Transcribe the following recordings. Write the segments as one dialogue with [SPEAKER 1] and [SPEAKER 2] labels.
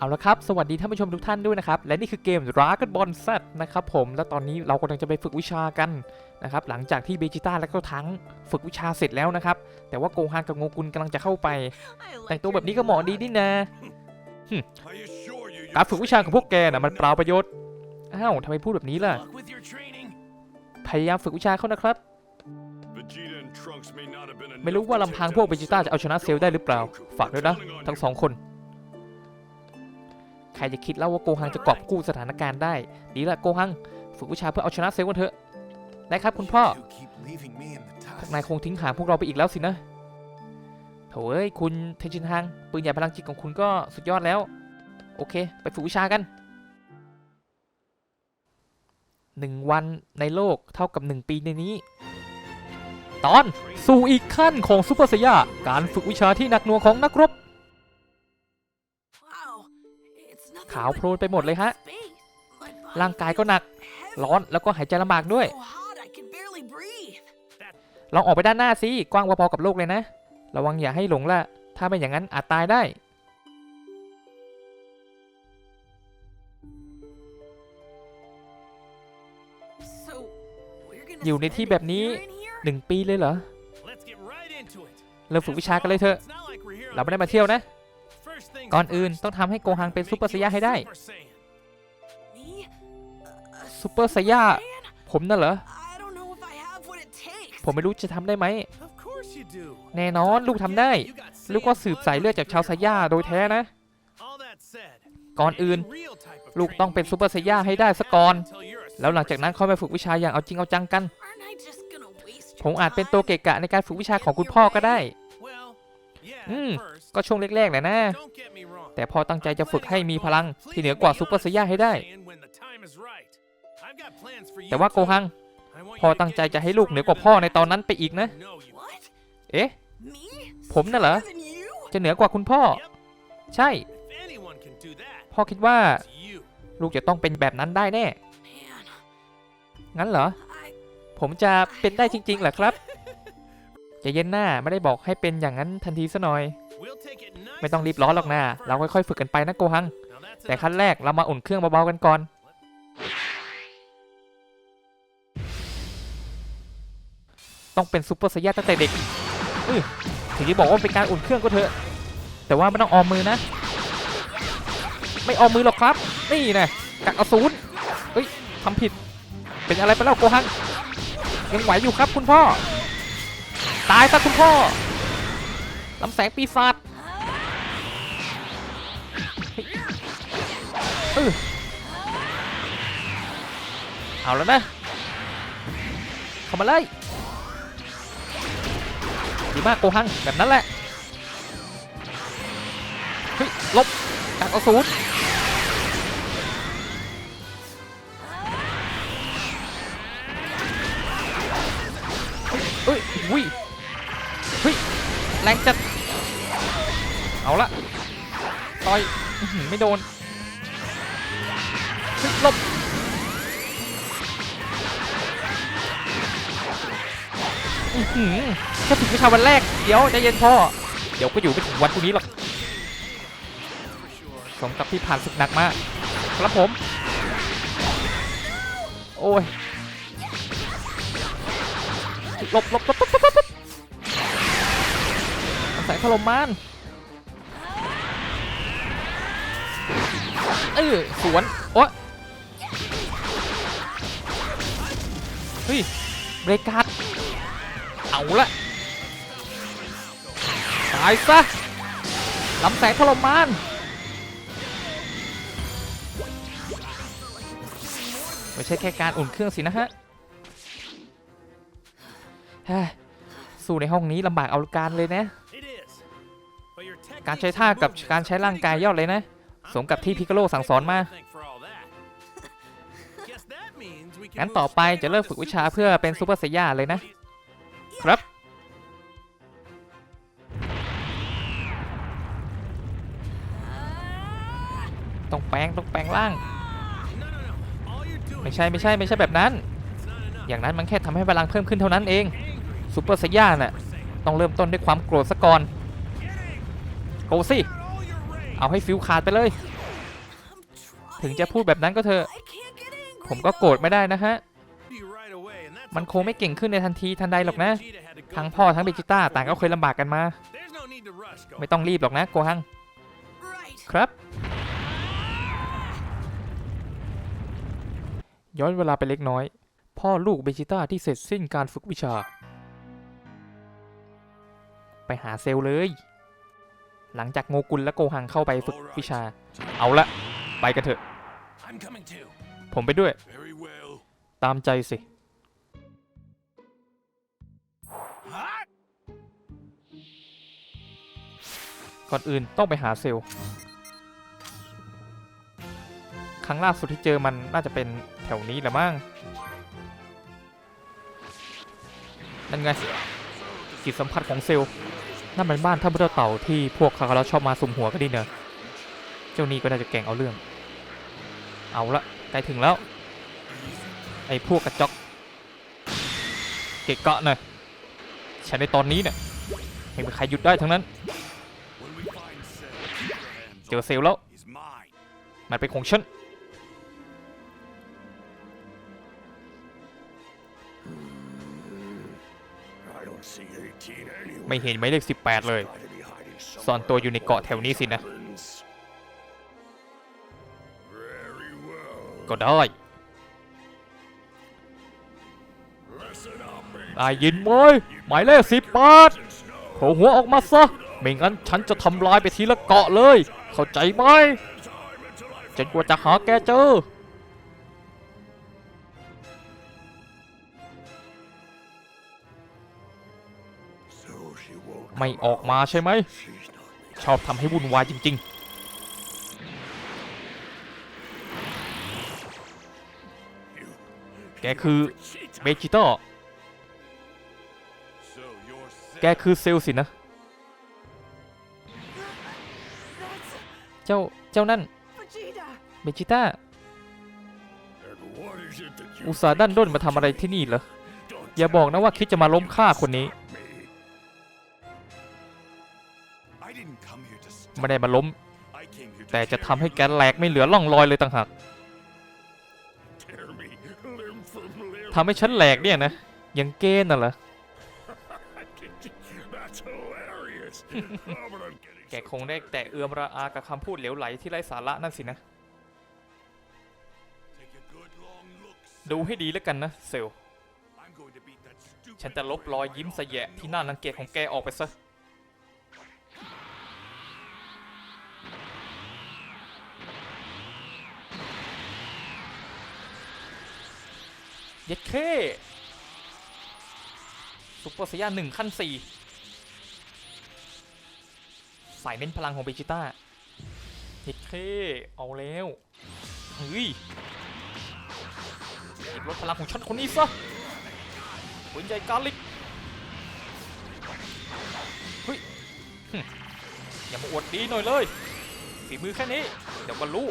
[SPEAKER 1] เอาละครับ สวัสดีท่านผู้ชมทุกท่านด้วยนะครับ และนี่คือเกม Dragon Ball Z นะครับผม และตอนนี้เรากำลังจะไปฝึกวิชากันนะครับ หลังจากที่เบจิต้าและก็ทั้งฝึกวิชาเสร็จแล้วนะครับ แต่ว่าโกฮานกับโงกุลกำลังจะเข้าไป แต่งตัวแบบนี้ก็เหมาะดีนี่นะ การฝึกวิชาของพวกแกน่ะมันเปล่าประโยชน์ อ้าวทำไมพูดแบบนี้ล่ะ พยายามฝึกวิชาเขานะครับ ไม่รู้ว่าลำพังพวกเบจิต้าจะเอาชนะเซลได้หรือเปล่า ฝากด้วยนะ ทั้งสองคน ครจะคิดแล้วว่าโกฮังจะกอบกู้สถานการณ์ได้ ดีละโกฮัง ฝึกวิชาเพื่อเอาชนะเซลล์กันเถอะได้ครับคุณพ่อ
[SPEAKER 2] You keep leaving me in the
[SPEAKER 1] พวก
[SPEAKER 2] dust.
[SPEAKER 1] นายคงทิ้งห่างพวกเราไปอีกแล้วสินะโถเอ้ยคุณเทนชินฮังปืนใหญ่พลังจิตของคุณก็สุดยอดแล้ว โอเค ไปฝึกวิชากันหนึ่งวันในโลกเท่ากับหนึ่งปีในนี้ ตอนสู่อีกขั้นของซูเปอร์ไซย่าการฝึกวิชาที่หนักหน่วงของนักรบ ขาวโพลนไปหมดเลยฮะ ร่างกายก็หนัก ร้อนแล้วก็หายใจลำบากด้วย ลองออกไปด้านหน้าสิ กว้างพอๆกับโลกเลยนะ ระวังอย่าให้หลงล่ะถ้าไม่อย่างนั้นอาจตายได้ อยู่ในที่แบบนี้หนึ่งปีเลยเหรอ
[SPEAKER 3] Let's get right into it.
[SPEAKER 1] เริ่มฝึกวิชากันเลยเถอะ
[SPEAKER 3] It's not like we're here
[SPEAKER 1] เราไม่ได้มาเที่ยวนะ
[SPEAKER 3] First things
[SPEAKER 1] ก่อนอื่นต้องทำให้โกฮังเป็นซูเปอร์ไซย่าให้ได้ซูเปอร์ไซย่าผมน่ะเหรอ ผมไม่รู้จะทำได้ไหม แน่นอนลูกทำได้ ลูกก็สืบสายเลือดจากชาวไซย่าโดยแท้นะ ก่อนอื่น ลูกต้องเป็นซูเปอร์ไซย่าให้ได้
[SPEAKER 3] can't
[SPEAKER 1] ซะก่อน แล้วหลังจากนั้นค่อยมาฝึกวิชาอย่างเอาจริงเอาจังกัน ผ
[SPEAKER 4] ม
[SPEAKER 1] อาจเป็
[SPEAKER 4] น
[SPEAKER 1] ตั
[SPEAKER 4] ว
[SPEAKER 1] เกะ
[SPEAKER 4] กะ
[SPEAKER 1] ในการฝึกวิชาของคุณพ่อก็ได้ อืม
[SPEAKER 3] at first.
[SPEAKER 1] ก็ช่วงแรกๆแหละนะ
[SPEAKER 3] Don't get me wrong.
[SPEAKER 1] แต่พอตั้งใจจะฝึกให้มีพลังที่เหนือกว่าซูเปอร์ไซย่าให้ได้
[SPEAKER 3] When the time is right. I've got plans for you
[SPEAKER 1] แต่ว่าโก
[SPEAKER 3] too.
[SPEAKER 1] ฮัง
[SPEAKER 3] I want
[SPEAKER 1] พ่อ
[SPEAKER 3] you to
[SPEAKER 1] ตั้งใจ
[SPEAKER 3] get
[SPEAKER 1] จะให้ลูกเหนือกว่าพ่อในตอนนั้นไปอีกนะ
[SPEAKER 3] No, you
[SPEAKER 1] เอ๊ะ
[SPEAKER 4] ผ
[SPEAKER 1] ผมมน่ะเหรอ จะเหนือกว่าคุณพ่อ ใช่
[SPEAKER 3] If anyone can do that,
[SPEAKER 1] พ่อคิดว่า
[SPEAKER 3] it's you.
[SPEAKER 1] ลูกจะต้องเป็นแบบนั้นได้แน่ งั้นเหรอ ผมจะเป็นได้จริงๆเหรอครับใจะเย็นหน้าไม่ได้บอกให้เป็นอย่างนั้นทันทีซะหน่อย
[SPEAKER 3] We'll take it nice
[SPEAKER 1] ไม่ต้องรีบร้อนหรอกนะเราค่อยๆฝึกกันไปนะโกฮัง
[SPEAKER 3] Now that's
[SPEAKER 1] แต่
[SPEAKER 3] enough.
[SPEAKER 1] ขั้นแรกเรามาอุ่นเครื่องเบาๆกันก่อนต้องเป็นซูเปอร์ไซย่าตั้งแต่เด็กอื้อถึงจะบอกว่าเป็นการอุ่นเครื่องก็เถอะ แต่ว่าไม่ต้องออมมือนะ ไม่ออมมือหรอกครับ นี่นะกักอสูรเฮ้ยทำผิด เป็นอะไรไปแล้วโกฮัง ยังไหวอยู่ครับคุณพ่อ ตายซะคุณพ่อลำแสงปีศาจเอาแล้วนะ เข้ามาเลยดีมากโกหังแบบนั้นแหละเฮ้ยลบกักอาศูนย์เฮ้ยเฮ้ยวิเฮ้ย แรงจัด เอาละต่อยไม่โดนหลบอื้อหือแค่ฝึกวิชาวันแรก เดี๋ยวใจเย็นพ่อ เดี๋ยวก็อยู่ไม่ถึงวันพรุ่งนี้หรอกสมกับที่ผ่านศึกหนักมาก ครับผม โอ้ยหลบหลบหลบหลบ ถล่มมานเออสวนโอ๊ะเฮ้ยเบรกการ์ดเอาละตายซะลำแสงถล่มมานไม่ใช่แค่การอุ่นเครื่องสินะฮะฮ้ยสู้ในห้องนี้ลำบากเอาการเลยนะ การใช้ท่ากับการใช้ร่างกายยอดเลยนะ สมกับที่พิกาโลสั่งสอนมา งั้นต่อไปจะเริ่มฝึกวิชาเพื่อเป็นซูเปอร์ไซย่าเลยนะ ครับ ต้องแปลงต้องแปลงร่าง ไม่ใช่ไม่ใช่ไม่ใช่แบบนั้น อย่างนั้นมันแค่ทำให้พลังเพิ่มขึ้นเท่านั้นเองซูเปอร์ไซย่าน่ะต้องเริ่มต้นด้วยความโกรธซะก่อน โกสิ เอาให้ฟิวขาดไปเลย ถึงจะพูดแบบนั้นก็เถอะ ผมก็โกรธไม่ได้นะฮะ มันคงไม่เก่งขึ้นในทันทีทันใดหรอกนะ ทั้งพ่อทั้งเบจิต้าต่างก็เคยลำบากกันมา ไม่ต้องรีบหรอกนะโกฮัง ครับ ย้อนเวลาไปเล็กน้อย พ่อลูกเบจิต้าที่เสร็จสิ้นการฝึกวิชา ไปหาเซลเลย หลังจากโงกุลและโกหังเข้าไปฝึกวิชา เอาละ ไปกันเถอะ
[SPEAKER 3] I'm coming too.
[SPEAKER 1] ผมไปด้วย
[SPEAKER 3] Very well.
[SPEAKER 1] ตามใจสิ
[SPEAKER 3] Hot.
[SPEAKER 1] ก่อนอื่นต้องไปหาเซลล์ ครั้งล่าสุดที่เจอมันน่าจะเป็นแถวนี้แหละมั้ง นั่นไงจิตสัมผัสของเซลล์ นั่นเป็นบ้านท่านพุทธเต่าที่พวกคาคาราชอบมาสุมหัวกันดิเนอะเจ้านี่ก็น่าจะแก่งเอาเรื่อง เอาละใกล้ถึงแล้ว ไอ้พวกกระจอกเกะกะหน่อยฉันในตอนนี้เนี่ยไม่มีใครหยุดได้ทั้งนั้น เจอเซลแล้ว มันเป็นของฉัน ไม่เห็นหมายเลข 18 เลย
[SPEAKER 3] Gotta be hiding
[SPEAKER 1] ซ่อนตัวอยู่ในเกาะแถวนี้สินะ ก็ได้ได้ยินไหมหมายเลข18โผล่หัวออกมาซะ ไม่งั้นฉันจะทำลายไปทีละเกาะเลย เข้าใจไหมจนกว่าจะหาแกเจอ ไม่ออกมาใช่ไหม ชอบทำให้วุ่นวายจริง ๆ แกคือเบจิต้าแกคือเซลสินะ เจ้า เจ้านั่น เบจิต้า อุตส่าห์ดันด้นมาทำอะไรที่นี่เหรอ อย่าบอกนะว่าคิดจะมาล้มฆ่าคนนี้ ไม่ได้มาล้ม
[SPEAKER 3] I came here to
[SPEAKER 1] แต่จะ
[SPEAKER 3] tear
[SPEAKER 1] ทำให้
[SPEAKER 3] you
[SPEAKER 1] แกแหลกไม่เหลือร่องรอยเลยต่างหาก
[SPEAKER 3] Tear me limb from limb.
[SPEAKER 1] ทำให้ฉันแหลกเนี่ยนะ ยังเกณฑ์น่ะเหรอ
[SPEAKER 3] That's hilarious. oh, but I'm getting
[SPEAKER 1] แกคงได้แต่เอือมระอากับคำพูดเหลวไหลที่ไร้สาระนั่นสินะ
[SPEAKER 3] Take a good long look.
[SPEAKER 1] ดูให้ดีแล้วกันนะเซลล
[SPEAKER 3] I'm going to beat that stupid
[SPEAKER 1] ฉันจะลบรอยยิ้มสะแยะที่น่ารังเกียจของแกออกไปซะ เย็ดเคซุปเปอร์สยหนึ่งขั้นสี่สายเน้นพลังของเบจิต้าเย็ดเคเอาแล้วเฮ้ยเก็บลดพลังของฉันคนนี้ซะปืนใหญ่กาลิกเฮ้ยอย่ามาอวดดีหน่อยเลยฝีมือแค่นี้ เดี๋ยวก็รู้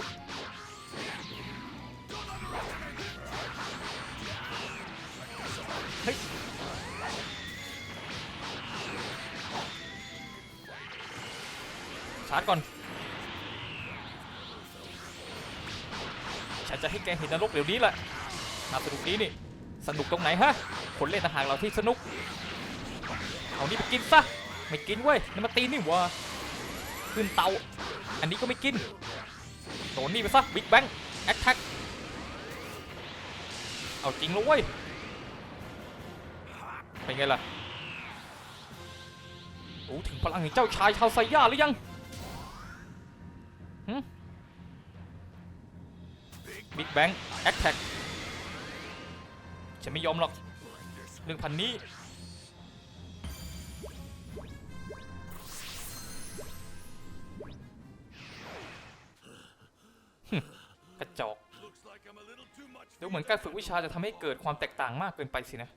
[SPEAKER 1] ชาร์จก่อนฉันจะให้แกเห็นนรกเดี๋ยวนี้แหละน่าสนุกดีนี่ สนุกตรงไหนฮะ คนเล่นอาหารเราที่สนุก เอานี่ไปกินซะ ไม่กินเว้ยนี่มาตีนี่วะขึ้นเตา อันนี้ก็ไม่กิน โดนนี่ไปซะ บิ๊กแบงแอคแท็กเอาจริงแล้วเว้ย เป็นไงล่ะรู้ถึงพลังแห่งเจ้าชายชาวไซย่าหรือยัง บิ๊กแบงแอคแท็กฉันไม่ยอมหรอกเรื่องพันนี้ กระจอกดูเหมือนการฝึกวิชาจะทำให้เกิดความแตกต่างมากเกินไปสินะ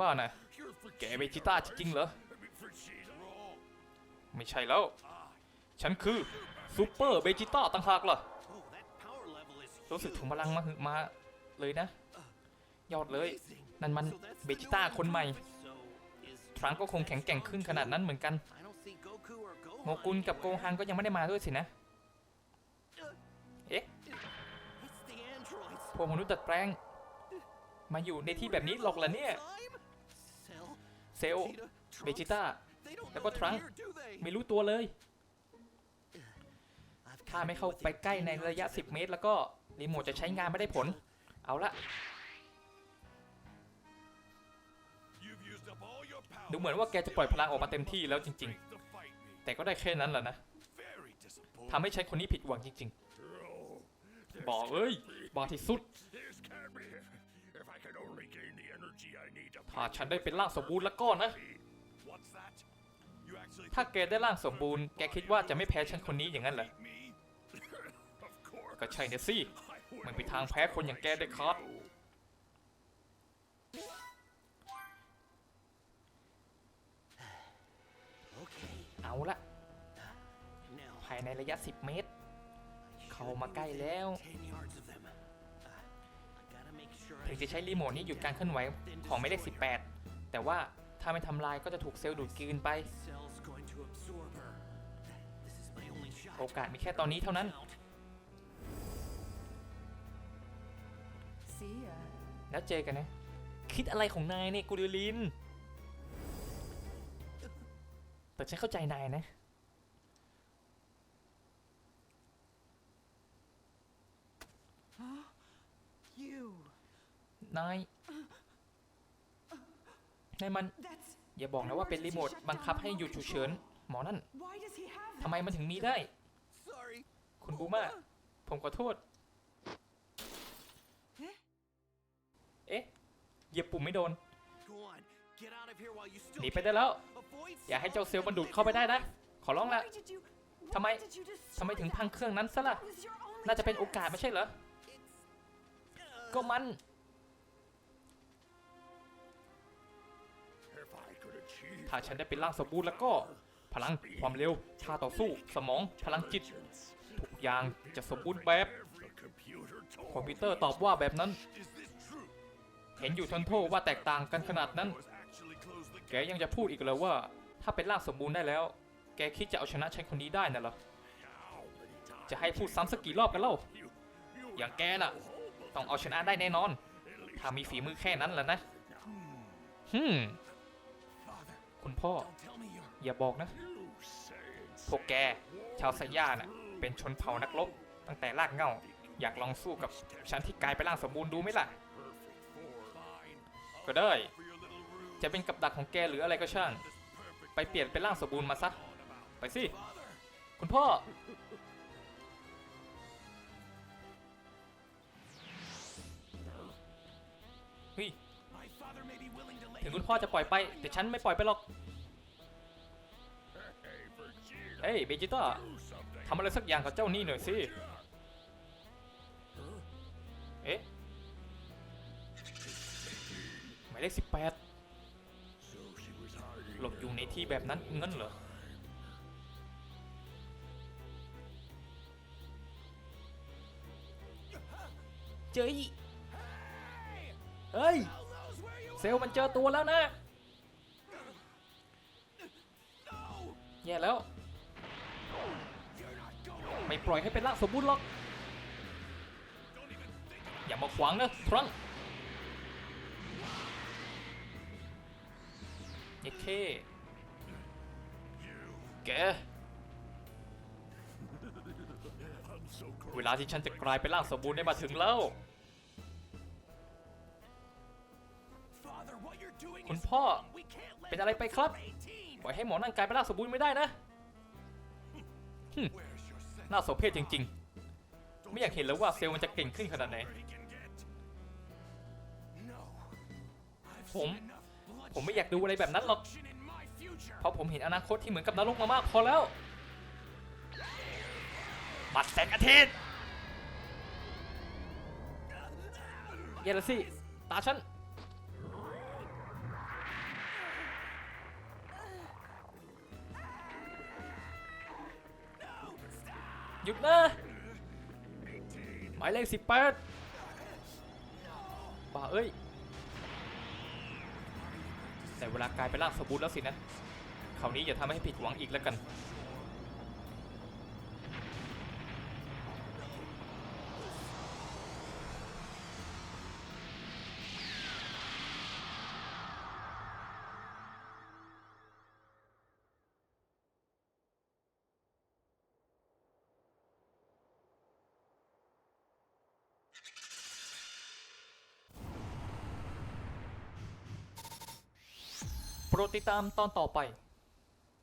[SPEAKER 1] บ้านะแกเบจิต้าจริงๆเหรอ ไม่ใช่แล้ว ฉันคือซูเปอร์เบจิต้าต่างหากล่ะรู้สึกถึงพลังมาหึมาเลยนะ ยอดเลย นั่นมันเบจิต้าคนใหม่ ทรังก็คงแข็งแกร่งขึ้นขนาดนั้นเหมือนกันโงกุลกับโกฮังก็ยังไม่ได้มาด้วยสินะ
[SPEAKER 3] Uh,
[SPEAKER 1] วกมนุษย์ดัดแปลง มาอยู่ในที่แบบนี้หรอกเหรอเนี่ย เซล เบจิต้า แล้วก็ทรังไม่รู้ตัวเลย ถ้าไม่เข้าไปใกล้ในระยะ 10 เมตร แล้วก็รีโมทจะใช้งานไม่ได้ผล เอาละดูเหมือนว่าแกจะปล่อยพลังออกมาเต็มที่แล้วจริง ๆ แต่ก็ได้แค่นั้นแหละนะทำให้ฉันคนนี้ผิดหวังจริง ๆ บอกเอ้ยบาที่สุด ถ้าฉันได้เป็นร่างสมบูรณ์แล้วก็นะ ถ้าแกได้ร่างสมบูรณ์ แกคิดว่าจะไม่แพ้ฉันคนนี้อย่างนั้นเหรอ ก็ใช่เนี่ยสิ มัน
[SPEAKER 4] will
[SPEAKER 1] มีทางแพ้คนอย่างแกได้ครับ เอาละ ภายในระยะ 10 เมตร เข้ามาใกล้แล้วถึงจะใช้รีโมทนี้หยุดการเคลื่อนไหวของไม่ได้ 18 แต่ว่าถ้าไม่ทำลายก็จะถูกเซลล์ดูดกลืนไป โอกาสมีแค่ตอนนี้เท่านั้น แล้วเจอกันนะ คิดอะไรของนายเนี่ยกูดิลิน แต่ฉันเข้าใจนายนะ
[SPEAKER 2] You.
[SPEAKER 1] นายนายมัน
[SPEAKER 2] That's.
[SPEAKER 1] อย่าบอกนะว่าเป็นรีโมทบังคับให้หยุดฉุกเฉิน หมอนั่น
[SPEAKER 2] Why does he have
[SPEAKER 1] ทำไมมันถึงมีได้
[SPEAKER 3] Sorry.
[SPEAKER 1] คุณบูมาผมขอโทษ เอ๊ะเหยียบปุ่มไม่โดน
[SPEAKER 3] Go on. Get out of here while you still
[SPEAKER 1] หนีไปได้แล้ว
[SPEAKER 3] Avoid
[SPEAKER 1] อย่าให้เจ้าเซลล์มันดูดเข้าไปได้นะ ขอร้องละ
[SPEAKER 2] Why did you?
[SPEAKER 1] ทำไม
[SPEAKER 2] why did you destroy
[SPEAKER 1] ทำไมถึง
[SPEAKER 2] that?
[SPEAKER 1] พังเครื่องนั้นซะล่ะ
[SPEAKER 2] That was your only
[SPEAKER 1] น่าจะเป็นโอกาสไม่ใช่เหรอ ก็มัน
[SPEAKER 4] If I could achieve
[SPEAKER 1] ถ้าฉันได้เป็นร่างสมบูรณ์แล้วก็ พลังความเร็วท่าต่อสู้ สมองพลังจิต ทุกอย่างจะสมบูรณ์แบบ
[SPEAKER 4] the computer
[SPEAKER 1] คอม
[SPEAKER 4] told
[SPEAKER 1] พิวเตอร์ตอบว่าแบบนั้น
[SPEAKER 4] Is this true?
[SPEAKER 1] เห็นอยู่ทนโทษว่าแตกต่างกันขนาดนั้น แกยังจะพูดอีกเลยว่า ถ้าเป็นร่างสมบูรณ์ได้แล้ว แกคิดจะเอาชนะฉันคนนี้ได้น่ะเหรอ จะให้พูดซ้ำสักกี่รอบกันเล่า อย่างแกน่ะ ต้องเอาชนะได้แน่นอน ถ้ามีฝีมือแค่นั้นแหละนะฮึมคุณพ่อ อย่าบอกนะ พวกแก ชาวสยามน่ะ เป็นชนเผ่านักรบตั้งแต่รากเหง้า อยากลองสู้กับฉันที่กลายเป็นร่างสมบูรณ์ดูไหมล่ะ ก็ได้ จะเป็นกับดักของแกหรืออะไรก็ช่าง ไปเปลี่ยนเป็นร่างสมบูรณ์มาซะ ไปสิ คุณพ่อ เฮ้ย ถึงคุณพ่อจะปล่อยไป แต่ฉันไม่ปล่อยไปหรอก เฮ้ยเบจิต้าทำอะไรสักอย่างกับเจ้านี่หน่อยสิายเลขสิบแปดหลบอยู่ในที่แบบนั้นงั้นเหรอเจออีเฮ้ย เซลมันเจอตัวแล้วนะ แย่แล้ว ไม่ปล่อยให้เป็นร่างสมบูรณ์หรอก อย่ามาขวางนะ ทรัง เย็ดเคแก
[SPEAKER 4] I'm so cold.
[SPEAKER 1] เวลาที่ฉันจะกลายเป็นร่างสมบูรณ์ได้มาถึงแล้ว
[SPEAKER 3] Father, what you're doing
[SPEAKER 1] คุณ
[SPEAKER 3] is
[SPEAKER 1] พ่อ
[SPEAKER 3] wrong. We can't let
[SPEAKER 1] เป็นอะไรไปครับ
[SPEAKER 3] 18.
[SPEAKER 1] ปล่อยให้หมอนั่นกลายเป็นร่างสมบูรณ์ไม่ได้นะ
[SPEAKER 4] Where's your sense?
[SPEAKER 1] น่าโสเพชจริง ๆ ไม่อยากเห็นแล้วว่าเซลล์มันจะเก่งขึ้นขนาดไหน
[SPEAKER 4] Where he can get. No. I've
[SPEAKER 1] ผม
[SPEAKER 4] seen enough
[SPEAKER 1] ผมไม่อยากดูอะไรแบบนั้นหรอก เพราะผมเห็นอนาคตที่เหมือนกับนรกมามากพอแล้ว บัดแสงอาทิตย์เยลสิ ตาฉัน หยุดนะหมายเลขสิบแปดบ้าเอ้ย แต่เวลากลายเป็นร่างสมบูรณ์แล้วสินะคราวนี้อย่าทำให้ผิดหวังอีกแล้วกัน you ดติดตามตอนต่อไป